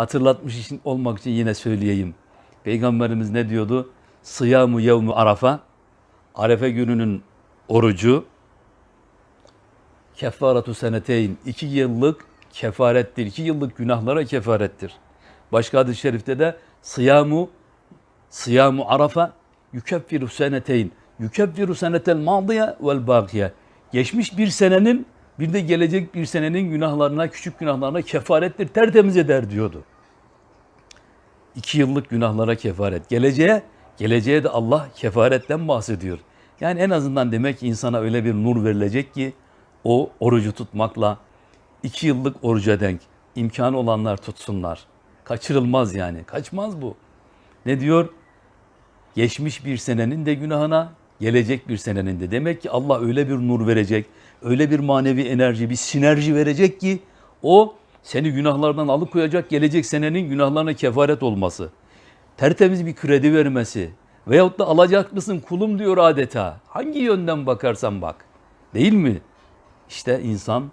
hatırlatmış için olmak için yine söyleyeyim. Peygamberimiz ne diyordu? Sıyamu yevmu arafa. Arefe gününün orucu kefaratu seneteyn. iki yıllık kefarettir. iki yıllık günahlara kefarettir. Başka hadis-i şerifte de sıyamu sıyamu arafa yukeffiru seneteyn. Yukeffiru senetel madiye vel bakiye. Geçmiş bir senenin bir de gelecek bir senenin günahlarına, küçük günahlarına kefarettir, tertemiz eder diyordu. İki yıllık günahlara kefaret. Geleceğe, geleceğe de Allah kefaretten bahsediyor. Yani en azından demek ki insana öyle bir nur verilecek ki o orucu tutmakla iki yıllık oruca denk imkanı olanlar tutsunlar. Kaçırılmaz yani. Kaçmaz bu. Ne diyor? Geçmiş bir senenin de günahına, gelecek bir senenin de. Demek ki Allah öyle bir nur verecek, öyle bir manevi enerji, bir sinerji verecek ki o seni günahlardan alıkoyacak, gelecek senenin günahlarına kefaret olması. Tertemiz bir kredi vermesi veyahut da alacaklısın kulum diyor adeta. Hangi yönden bakarsan bak. Değil mi? İşte insan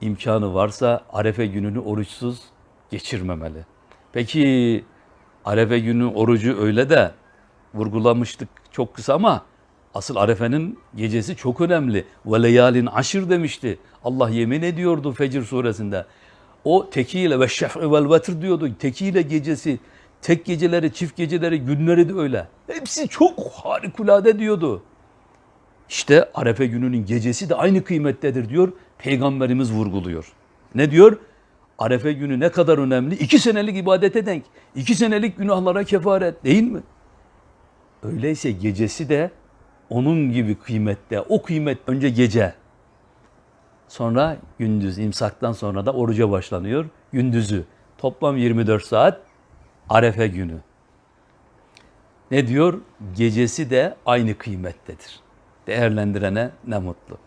imkanı varsa Arefe gününü oruçsuz geçirmemeli. Peki Arefe günü orucu öyle de vurgulamıştık çok kısa ama asıl Arefe'nin gecesi çok önemli. Ve leyalin aşır demişti. Allah yemin ediyordu Fecr suresinde. O tekiyle ve şef'i vel vetr diyordu. Tekiyle gecesi, tek geceleri, çift geceleri, günleri de öyle. Hepsi çok harikulade diyordu. İşte Arefe gününün gecesi de aynı kıymettedir diyor. Peygamberimiz vurguluyor. Ne diyor? Arefe günü ne kadar önemli? İki senelik ibadete denk. iki senelik günahlara kefaret değil mi? Öyleyse gecesi de onun gibi kıymette. O kıymet önce gece. Sonra gündüz, imsaktan sonra da oruca başlanıyor. Gündüzü. Toplam 24 saat Arefe günü. Ne diyor? Gecesi de aynı kıymettedir. Değerlendirene ne mutlu.